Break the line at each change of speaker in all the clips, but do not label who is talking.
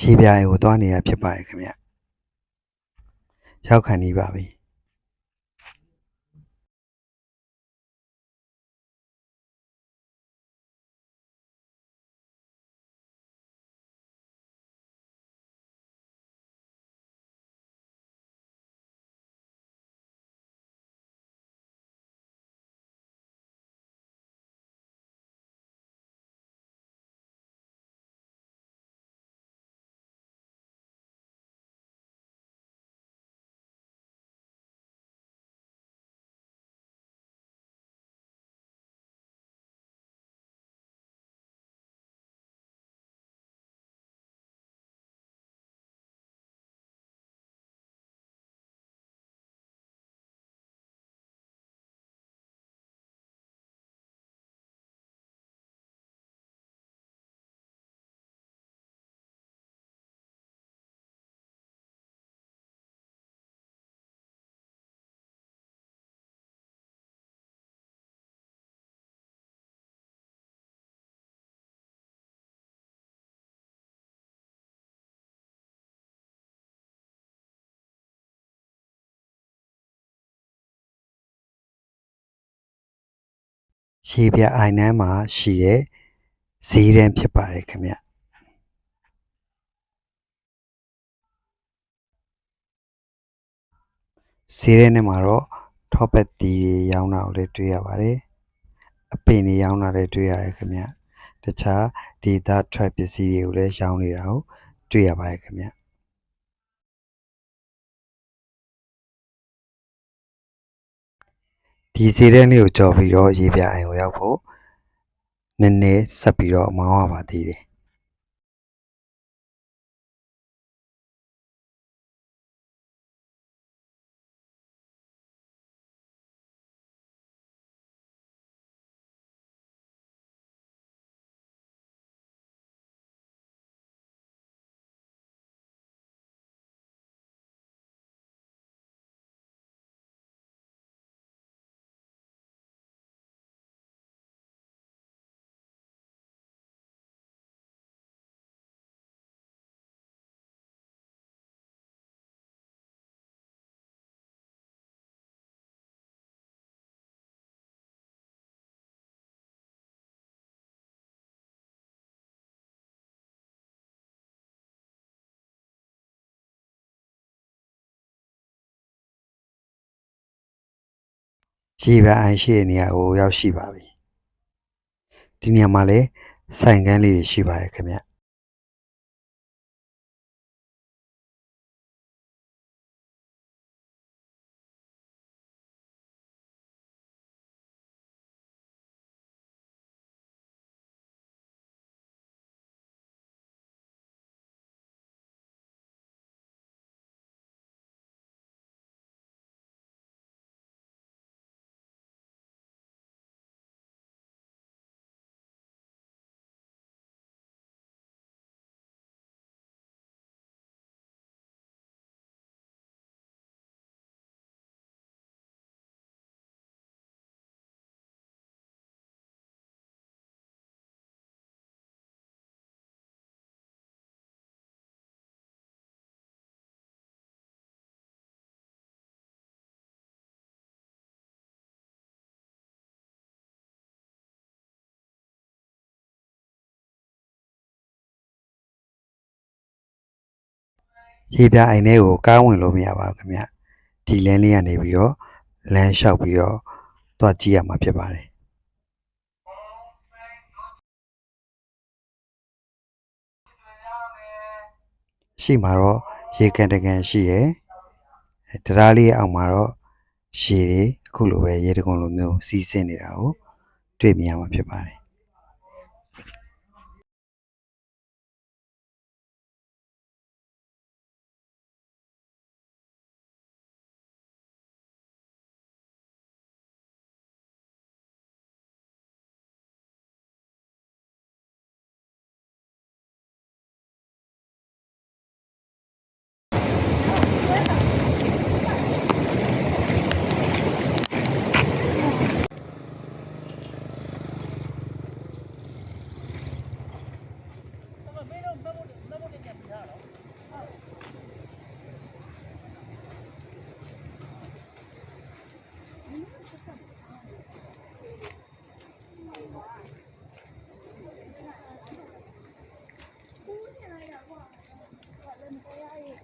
ခြေပြိုင်ကိုသွားနေရဖြစ်ပါတယ်ခင်ဗျရောက်ခံနေပါပြီ ခြေပြအိုင်နှမ်းမှာရှိတဲ့ဈေးတန်းဖြစ်ပါတယ်ခင်ဗျဈေးတန်းထဲမှာတော့ထောပတ်တီတွေရောင်းတာကိုလည်းတွေ့ရပါတယ်အပင်တွေရောင်းတာလည်းတွေ့ရတယ်ခင်ဗျတခြားဒေတာထွက်ပစ္စည်းတွေကိုလည်းရောင်းနေတာကိုတွေ့ရပါတယ်ခင်ဗျ ဒီဈေးတန်းလေးကိုကြော်ပြီးတော့ရေပြအိုင်ကိုရောက်ဖို့နည်းနည်းဆက်ပြီးတော့မောင်းရပါသေးတယ် ရေပြအိုင်ရှိတဲ့နေရာကိုရောက်ရှိပါပြီဒီနေရာမှာလည်းဆိုင်ကန်းလေးတွေရှိပါရဲ့ခင်ဗျ ရေပြအိုင်ထဲကိုကားဝင်လို့မရပါဘူးခင်ဗျဒီလမ်းလေးကနေပြီးတော့လမ်းလျှောက်ပြီးတော့သွားကြည့်ရမှာဖြစ်ပါတယ်ရှိမှာတော့ရေကန်တကန်ရှိရယ်အဲတရားလေးရဲ့အောက်မှာတော့ရှည်တွေအခုလိုပဲရေတကုံလိုမျိုးစီးဆင်းနေတာကိုတွေ့မြင်ရမှာဖြစ်ပါတယ်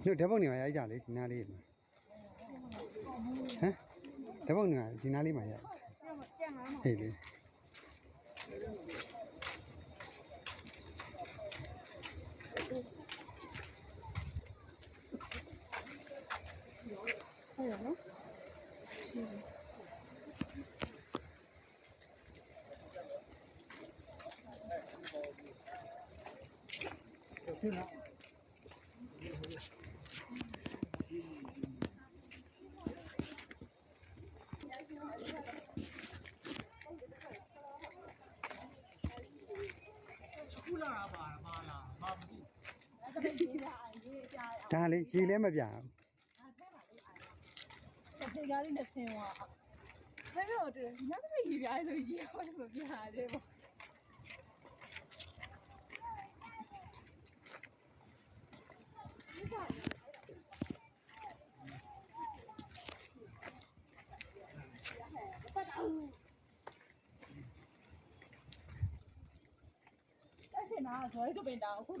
တို့ဓာတ်ပုံနေမှာရိုက်ကြလေဒီနားလေးမှာဟမ်ဓာတ်ပုံနေမှာဒီနားလေးမှာရိုက်ဟေးလေ ဒါလေရေလည်းမပြအောင်
ဒီကားလေးနဲ့ဆင်းသွားဆင်းတော့တူညနေရေးပြားဆိုရေးဟောမပြရတယ်ပေါ့အဲ့ဒီနာဇွဲကပင်တာအခု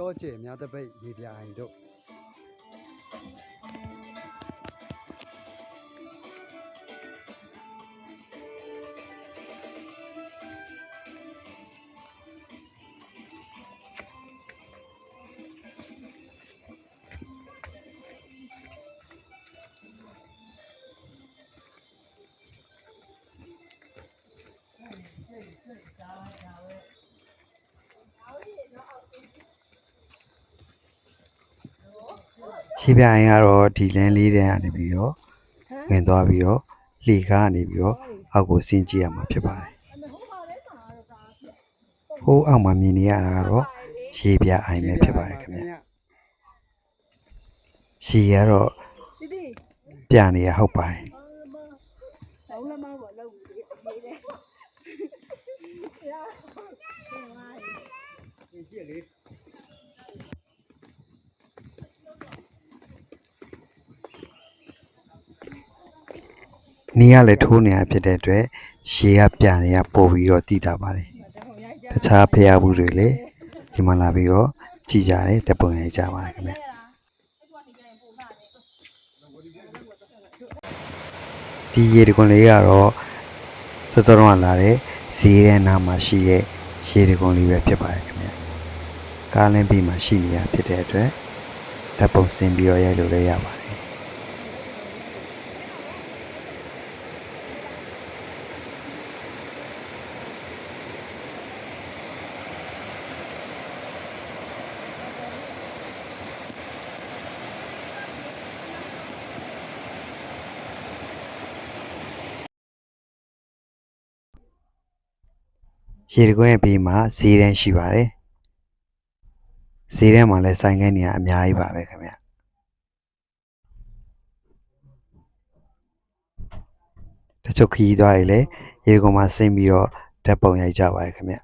တက်နေရတာမှာ
တောကျဲများတပိတ်ရေပြာရင်တို့
ရှေးပြိုင်ကတော့ဒီလန်းလေးတန်းကနေပြီးတော့ဝင်သွားပြီးတော့လှေကားကနေပြီးတော့အောက်ကိုဆင်းကြည့်ရမှာဖြစ်ပါတယ်
အမေဟိုမှာလဲမှာတော့ဒါ
ဟိုးအောက်မှာမြင်နေရတာကတော့ရှေးပြအိုင်ပဲဖြစ်ပါတယ်ခင်ဗျရှေးကတော့
ဒီဒီ
ပြနေရဟုတ်ပါတယ်
ဘောင်းလမဘောလောက်ဘူးဒီအေးလေရာဟို
ကြည့်လေ
နီးကလည်းထိုးနေရဖြစ်တဲ့အတွက်ရှေးကပြနေရပို့ပြီးတော့တည်တာပါတယ်
တော့ရိုက်ကြ
တခြားဖျားဘူးတွေလည်းဒီမှာလာပြီးတော့ကြည်ကြတယ်တပုံရိုက်ကြပါတယ်ခင်ဗျဒီရေတကွန်လေးကတော့စောစောတော့လာတဲ့ဈေးတဲ့နားမှာရှိတဲ့ရေတကွန်လေးပဲဖြစ်ပါတယ်ခင်ဗျကားလင်းပြီးမှရှိနေတာဖြစ်တဲ့အတွက်ဓာတ်ပုံဆင်းပြီးတော့ရိုက်လို့လည်းရပါတယ် ရေတကွင်းရဲ့ဘေးမှာဈေးတန်းရှိပါတယ်ဈေးတန်းမှာလည်းဆိုင်ခန်းနေရအများကြီးပါပဲခင်ဗျတချို့ခရီးသွားတွေလည်းရေတကွန်မှာဆင်းပြီးတော့ဓာတ်ပုံရိုက်ကြပါတယ်ခင်ဗျ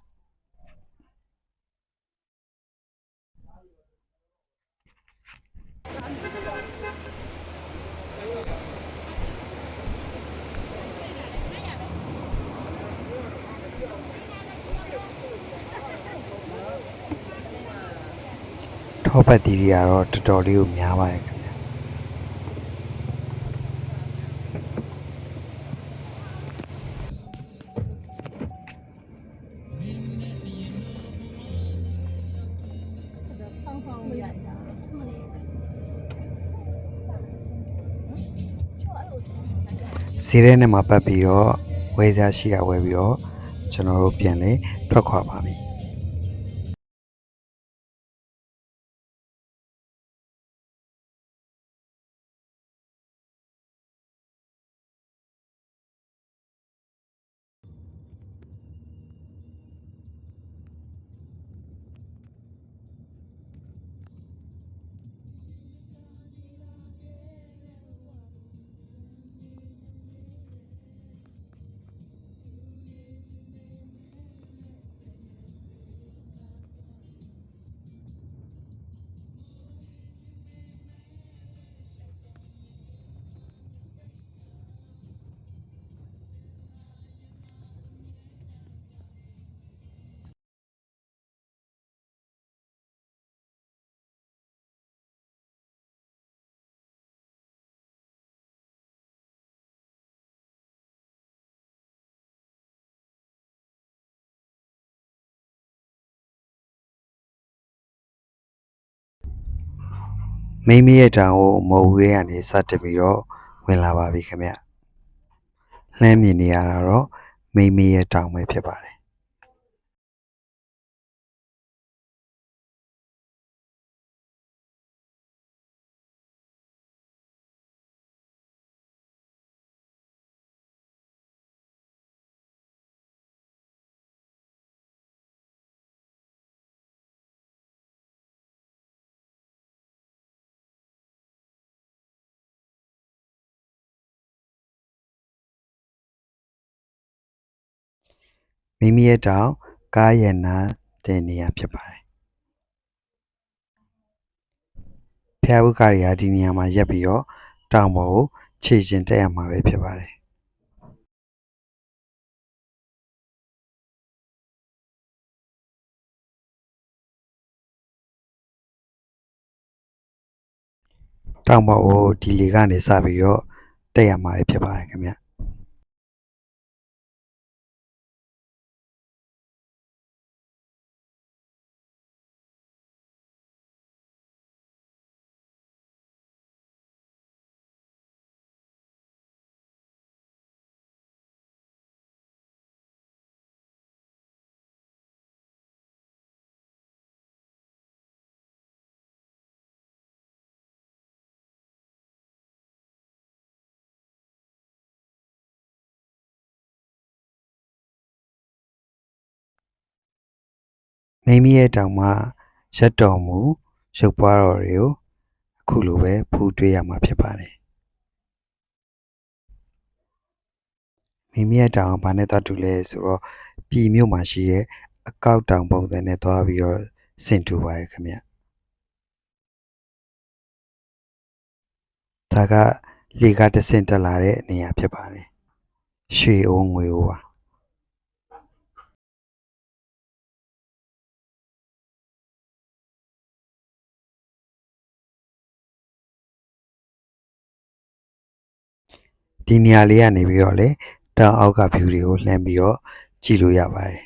ထောပတ်တီတွေကတော့တော်တော်လေးကိုများပါတယ်ခင်ဗျ
ဆောင်းဆောင်းလေးရိုက်တာ
ဈေးထဲနဲ့မှာပတ်ပြီးတော့ဝယ်စားရှိတာဝယ်ပြီးတော့ကျွန်တော်တို့ပြန်လဲထွက်ခွာပါပြီ မိမိရဲ့တောင်ကိုမဟုတ်ဘူးတဲ့ကနေစတက်ပြီးတော့ဝင်လာပါပြီခင်ဗျလှမ်းမြင်နေရတာတော့မိမိရဲ့တောင်ပဲဖြစ်ပါတယ် မိမိရဲ့တောင်ကားရန်နာတဲ့နေရာဖြစ်ပါတယ်ဖျားဝုခရီကဒီနေရာမှာရက်ပြီးတော့တောင်ပေါ်ကိုခြေကျင်တက်ရမှာပဲဖြစ်ပါတယ်တောင်ပေါ်ကိုဒီလေကနေစပြီးတော့တက်ရမှာပဲဖြစ်ပါတယ်ခင်ဗျ မိမိရဲ့တောင်မှရက်တော်မူရုပ်ပွားတော်တွေကိုအခုလိုပဲဖူးတွေ့ရမှာဖြစ်ပါတယ်မိမိရဲ့တောင်ကဘာနဲ့သွားတူလဲဆိုတော့ပြည်မြို့မှာရှိတဲ့အကောက်တောင်ပုံစံနဲ့သွားပြီးတော့ဆင်တူပါရဲ့ခင်ဗျဒါကလေကတဆင့်တက်လာတဲ့နေရာဖြစ်ပါတယ်ရွှေအိုးငွေအိုးပါ ဒီနေရာလေးကနေပြီးတော့လေတောင်အောက်က view တွေကိုလှမ်းပြီးတော့ကြည့်လို့ရပါတယ်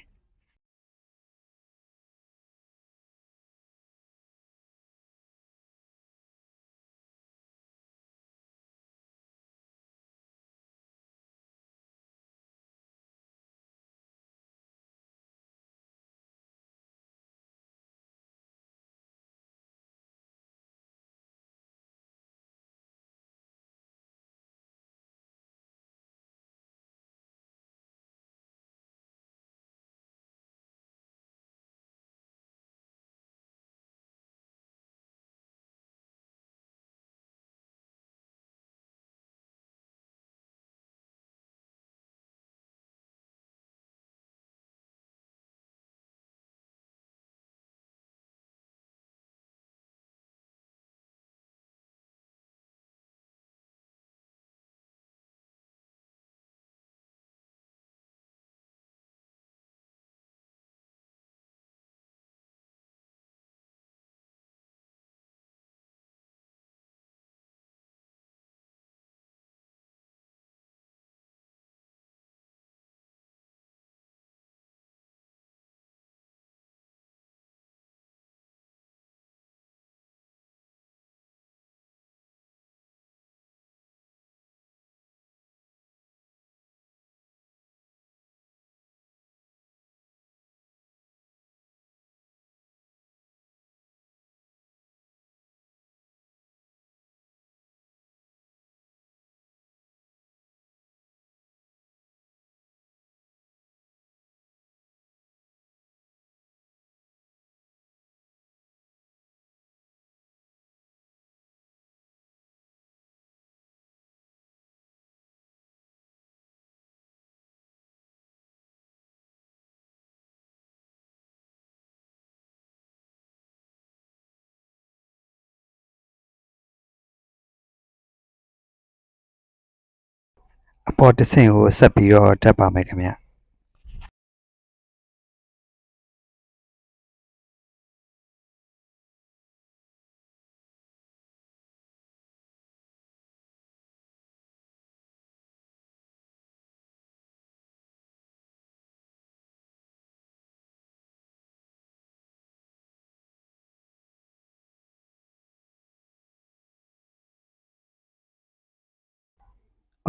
ပေါ်တစ်ဆင့်ကိုဆက်ပြီးတော့တက်ပါမယ်ခင်ဗျ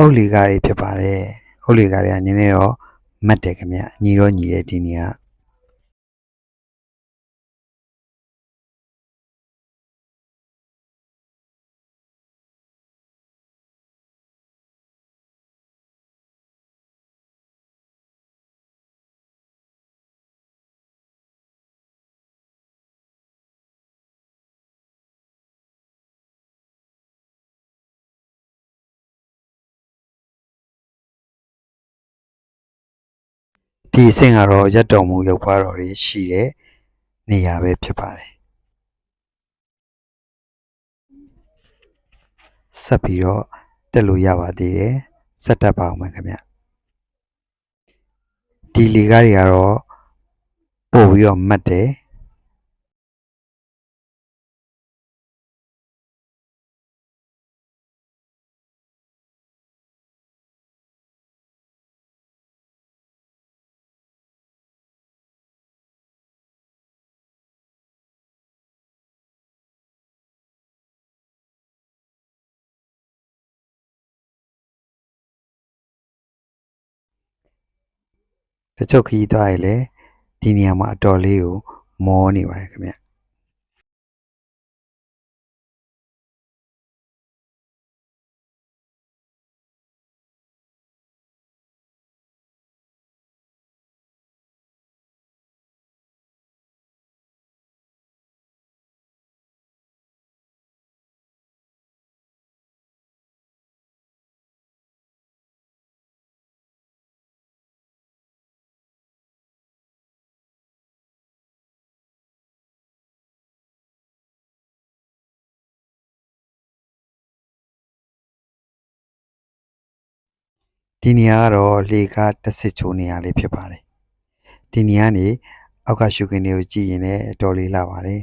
အုတ်လီကားတွေဖြစ်ပါတယ်အုတ်လီကားတွေကနည်းနည်းတော့မတ်တယ်ခင်ဗျညီတော့ညီတယ်ဒီနေရာ ဒီအဆင့်ကတော့ရက်တော်မူရုပ်ပွားတော်တွေရှိတဲ့နေရာပဲဖြစ်ပါတယ်ဆက်ပြီးတော့တက်လို့ရပါသေးတယ်ဆက်တက်ပါအောင်မယ်ခင်ဗျဒီလီကားတွေကတော့ပို့ပြီးတော့မတ်တယ် တချို့ခရီးသွားရလေဒီနေရာမှာအတော်လေးကိုမောနေပါရဲ့ခင်ဗျ ဒီနေရာကတော့လေကားတစ်စစ်ချိုးနေရာလေးဖြစ်ပါတယ်ဒီနေရာကနေအောက်ကရှုခင်းတွေကိုကြည့်ရင်လည်းအတော်လေးလှပါတယ်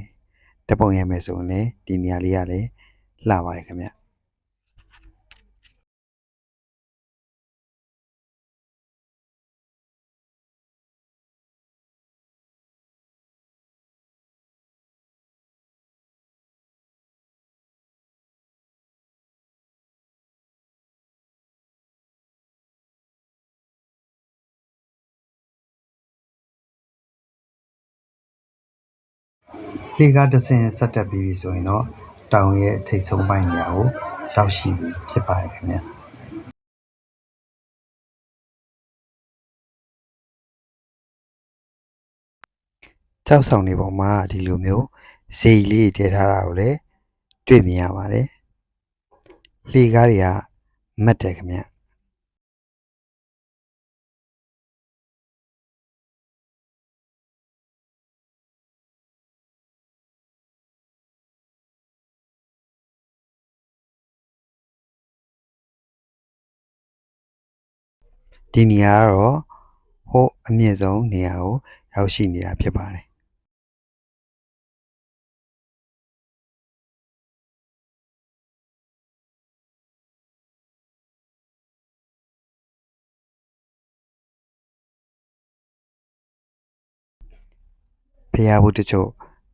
တပုံရမယ်ဆိုရင်လည်းဒီနေရာလေးကလည်းလှပါတယ်ခင်ဗျ လေကားတစ်ဆင့်ဆက်တက်ပြီးပြီဆိုရင်တော့တောင်ရဲ့ထိပ်ဆုံးပိုင်းနေရာကိုရောက်ရှိပြီဖြစ်ပါတယ်ခင်ဗျကြောက်ဆောင်နေပုံမှာဒီလိုမျိုးဇေကြီးလေးတွေထည့်ထားတာကိုလည်းတွေ့မြင်ရပါတယ်လေကားတွေကမတ်တယ်ခင်ဗျ ဒီနေရာကတော့ဟိုအမြင့်ဆုံးနေရာကိုရောက်ရှိနေတာဖြစ်ပါတယ်ဖျားဘူးတချို့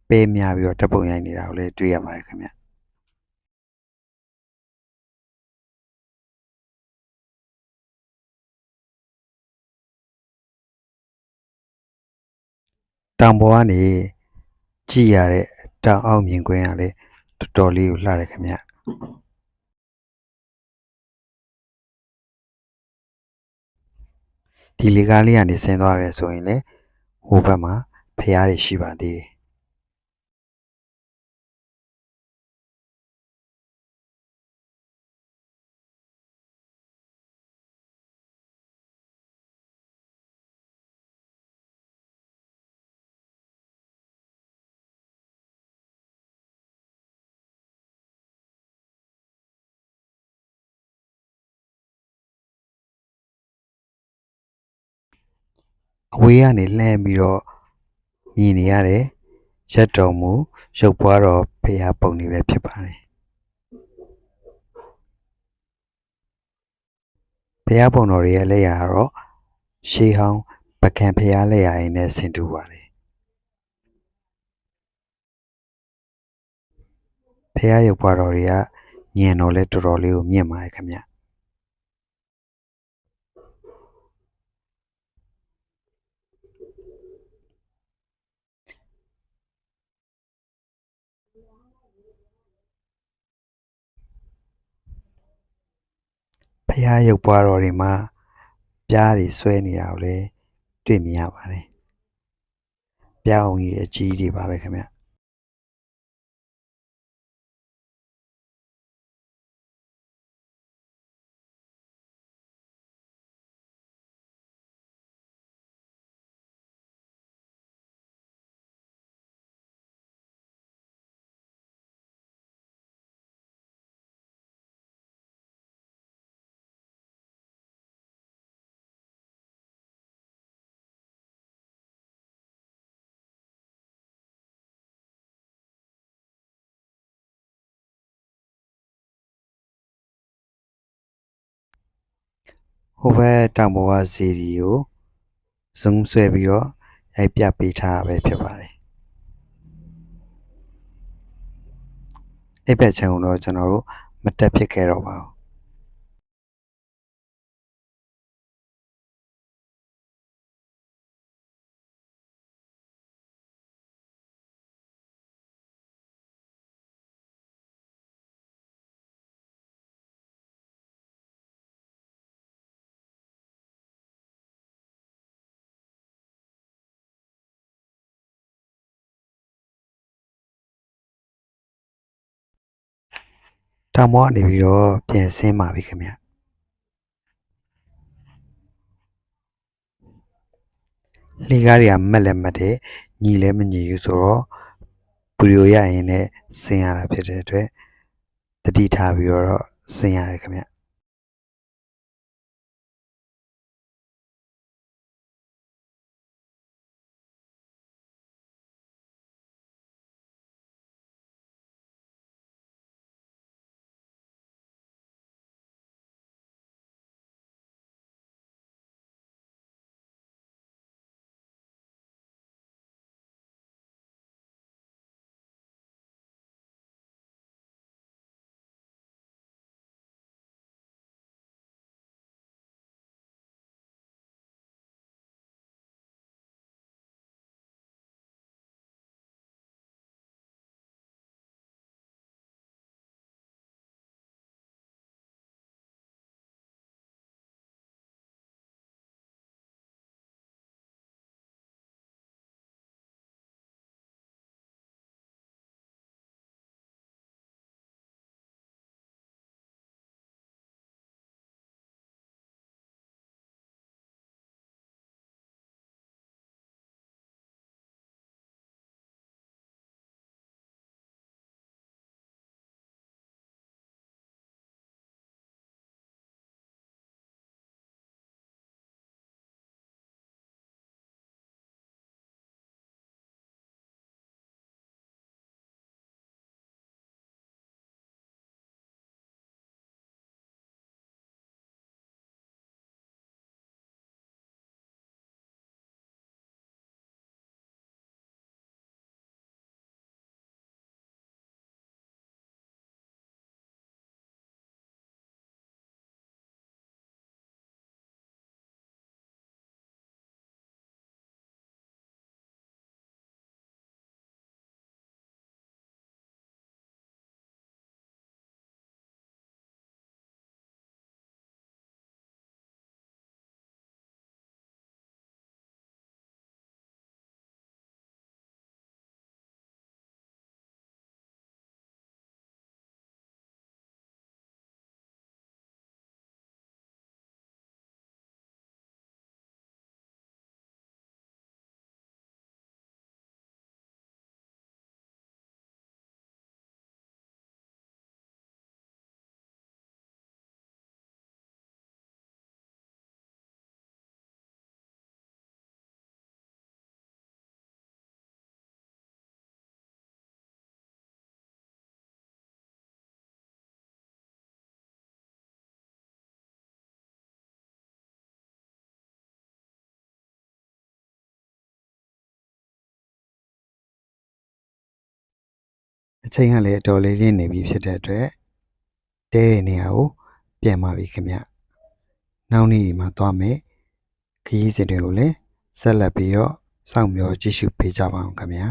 ပေးများပြီးတော့တပ်ပုံရိုက်နေတာကိုလည်းတွေ့ရပါတယ်ခင်ဗျ တောင်ပေါ်ကနေကြည့်ရတဲ့တောင်အောက်မြင်ကွင်းကလည်းတော်တော်လေးကိုလှတယ်ခင်ဗျဒီလေကားလေးကနေဆင်းသွားပဲဆိုရင်လည်းဟိုဘက်မှာဖျားတွေရှိပါသေးတယ် အဝေးကနေလှမ်းပြီးတော့မြင်နေရတဲ့ရက်တော်မူရုပ်ပွားတော်ဖျားပုံတွေပဲဖြစ်ပါတယ်ဖျားပုံတော်တွေရဲ့လက်ရာကတော့ရှေးဟောင်းပကံဖျားလက်ရာရင်းနဲ့ဆင်တူပါတယ်ဖျားရုပ်ပွားတော်တွေကညံတော်လဲတော်တော်လေးကိုမြင့်ပါတယ်ခင်ဗျ ဖះရုပ်ပွားတော်တွေမှာပြားတွေဆွဲနေတာကိုလည်းတွေ့မြင်ရပါတယ်ပြားအောင်ကြီးတွေအကြီးတွေပါပဲခင်ဗျ ဟိုဘက်တောင်ပေါ်ကဇီဒီကို zoom ဆွဲပြီးတော့ရိုက်ပြပေးထားတာပဲဖြစ်ပါတယ်အဲ့ဘက်ချန်ကိုတော့ကျွန်တော်တို့မတက်ဖြစ်ခဲ့တော့ပါဘူး တောင်ပေါ်ကနေပြီးတော့ပြန်ဆင်းပါပြီခင်ဗျလှေကားတွေကမက်လည်းမက်တယ်ညီလည်းမညီဘူးဆိုတော့ဗီဒီယိုရရင်လည်းဆင်းရတာဖြစ်တဲ့အတွက်တတိထားပြီးတော့ဆင်းရတယ်ခင်ဗျ ချိန်ကလည်းအတော်လေးရင့်နေပြီဖြစ်တဲ့အတွက်တဲတဲ့နေရာကိုပြန်ပါပြီခင်ဗျနောက်နေ့မှာသွားမယ်ခရီးစဉ်တွေကိုလည်းဆက်လက်ပြီးတော့စောင့်မျှော်ကြည့်ရှုပေးကြပါအောင်ခင်ဗျာ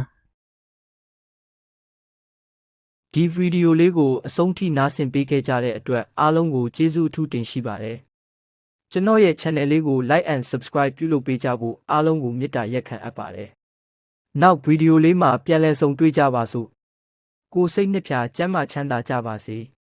ဒီဗီဒီယိုလေးကိုအဆုံးထိနားဆင်ပေးခဲ့ကြတဲ့အတွက်အားလုံးကိုကျေးဇူးအထူးတင်ရှိပါတယ်ကျွန်တော်ရဲ့ channel လေးကို like and subscribe ပြုလုပ်ပေးကြဖို့အားလုံးကိုမေတ္တာရက်ခံအပ်ပါတယ်နောက်ဗီဒီယိုလေးမှာပြန်လည်ဆုံတွေ့ကြပါစို့ ကိုယ်စိတ်နှစ်ဖြာကျမ်းမာချမ်းသာကြပါစေ။